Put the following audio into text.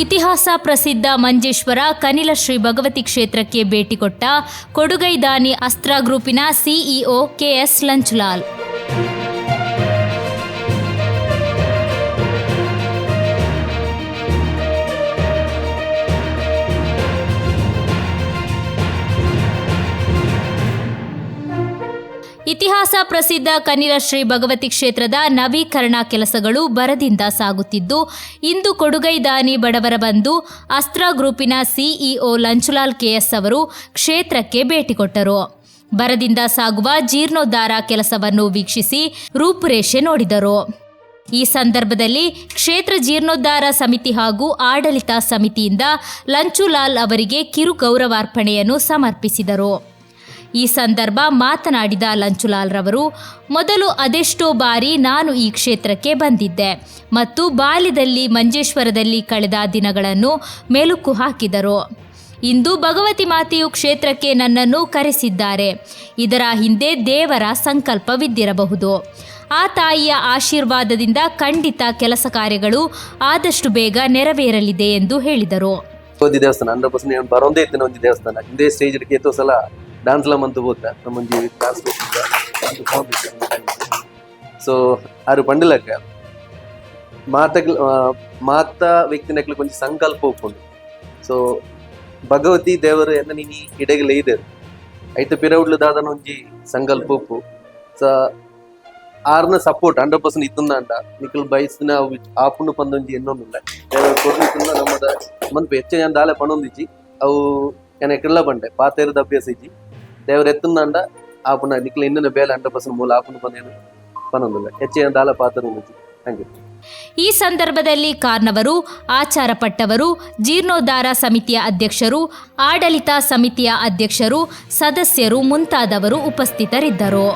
ಇತಿಹಾಸ ಪ್ರಸಿದ್ಧ ಮಂಜೇಶ್ವರ ಕನಿಲ ಶ್ರೀ ಭಗವತಿ ಕ್ಷೇತ್ರಕ್ಕೆ ಭೇಟಿ ಕೊಟ್ಟ ಕೊಡುಗೈದಾನಿ ಅಸ್ತ್ರ ಗ್ರೂಪಿನ ಸಿಇಒ ಕೆಎಸ್ ಲಂಚುಲಾಲ್. ಇತಿಹಾಸ ಪ್ರಸಿದ್ಧ ಕನಿಲ ಶ್ರೀ ಭಗವತಿ ಕ್ಷೇತ್ರದ ನವೀಕರಣ ಕೆಲಸಗಳು ಬರದಿಂದ ಸಾಗುತ್ತಿದ್ದು, ಇಂದು ಕೊಡುಗೈದಾನಿ ಬಡವರ ಬಂದು ಅಸ್ತ್ರ ಗ್ರೂಪಿನ ಸಿಇಒ ಲಂಚುಲಾಲ್ ಕೆಎಸ್ ಅವರು ಕ್ಷೇತ್ರಕ್ಕೆ ಭೇಟಿ ಕೊಟ್ಟರು. ಬರದಿಂದ ಸಾಗುವ ಜೀರ್ಣೋದ್ಧಾರ ಕೆಲಸವನ್ನು ವೀಕ್ಷಿಸಿ ರೂಪುರೇಷೆ ನೋಡಿದರು. ಈ ಸಂದರ್ಭದಲ್ಲಿ ಕ್ಷೇತ್ರ ಜೀರ್ಣೋದ್ಧಾರ ಸಮಿತಿ ಹಾಗೂ ಆಡಳಿತ ಸಮಿತಿಯಿಂದ ಲಂಚುಲಾಲ್ ಅವರಿಗೆ ಕಿರು ಗೌರವಾರ್ಪಣೆಯನ್ನು ಸಮರ್ಪಿಸಿದರು. ಈ ಸಂದರ್ಭ ಮಾತನಾಡಿದ ಲಂಚುಲಾಲ್ ರವರು ಮೊದಲು ಅದೆಷ್ಟೋ ಬಾರಿ ನಾನು ಈ ಕ್ಷೇತ್ರಕ್ಕೆ ಬಂದಿದ್ದೆ ಮತ್ತು ಬಾಲ್ಯದಲ್ಲಿ ಮಂಜೇಶ್ವರದಲ್ಲಿ ಕಳೆದ ದಿನಗಳನ್ನು ಮೆಲುಕು ಹಾಕಿದರು. ಇಂದು ಭಗವತಿ ಮಾತೆಯು ಕ್ಷೇತ್ರಕ್ಕೆ ನನ್ನನ್ನು ಕರೆಸಿದ್ದಾರೆ. ಇದರ ಹಿಂದೆ ದೇವರ ಸಂಕಲ್ಪವಿದ್ದಿರಬಹುದು ಆ ತಾಯಿಯ ಆಶೀರ್ವಾದದಿಂದ ಖಂಡಿತ ಕೆಲಸ ಕಾರ್ಯಗಳು ಆದಷ್ಟು ಬೇಗ ನೆರವೇರಲಿದೆ ಎಂದು ಹೇಳಿದರು. ಒಂದು ದೇವಸ್ಥಾನ ಹಂಡ್ರೆಡ್ ಬರೋದೇ ಇತ್ತು ಒಂದು ದೇವಸ್ಥಾನ. ಹಿಂದೆ ಸ್ಟೇಜ್ ಸಲ ಡ್ಯಾನ್ಸ್ ಲ ಮಂತು ಹೋದ ನಮ್ಮೊಂಜಿ ಡ್ಯಾನ್ಸ್ ಸೊ ಆರು ಪಂಡಲಕ್ಕ ಮಾತ ಮಾತ ವ್ಯಕ್ತಿನಕ್ಲು ಕೊಂಚ ಸಂಕಲ್ಪ ಉಪ್ಪುಂಡು ಸೊ ಭಗವತಿ ದೇವರು ಎನ್ನ ನೀನಿ ಇಡೆಗಲ ಇದೇರು ಐತ ಪಿರವುಡ್ಲು ದಾದನ ಒಂಜಿ ಸಂಕಲ್ಪ ಉಪ್ಪು ಸೊ ಆರ್ನ ಸಪೋರ್ಟ್ ಹಂಡ್ರೆಡ್ ಪರ್ಸೆಂಟ್ ಇತ್ತುಂದ ಅಂಡ ನಿಖಲ್ ಬಯಸಿನ ಆಪುಂಡು ಪಂದೊಂಜಿ ಎನ್ನೊಂದುಲ್ಲ ದೇವರು ಕೊಡ್ಲಿಕ್ಕುಂದ ನಮ್ಮದ ಮನ್ಪು ಹೆಚ್ಚು ನಾನು ದಾಲೆ ಪಣೊಂದಿಜ್ಜಿ ಅವು ಏನ ಕಿಲ್ಲ ಬಂಡೆ ಪಾತೇರದ ಅಭ್ಯಾಸ ಇಜ್ಜಿ ದೇವ್ರ ಎತ್ತುಂದಂಡ ಆಪುನ ನಿಕ್ಲ ಇನ್ನೊಂದು ಬೇಲೆ ಹಂಡ್ರೆಡ್ ಪರ್ಸೆಂಟ್ ಮೂಲ ಆಪುನ ಬಂದೇನು ಪನೊಂದಿಲ್ಲ ಹೆಚ್ಚಿನ ದಾಲ ಪಾತ್ರ ಹಂಗೆ. ಈ ಸಂದರ್ಭದಲ್ಲಿ ಕಾರ್ನವರು ಆಚಾರ ಪಟ್ಟವರು ಜೀರ್ಣೋದ್ಧಾರ ಸಮಿತಿಯ ಅಧ್ಯಕ್ಷರು, ಆಡಳಿತ ಸಮಿತಿಯ ಅಧ್ಯಕ್ಷರು, ಸದಸ್ಯರು ಮುಂತಾದವರು ಉಪಸ್ಥಿತರಿದ್ದರು.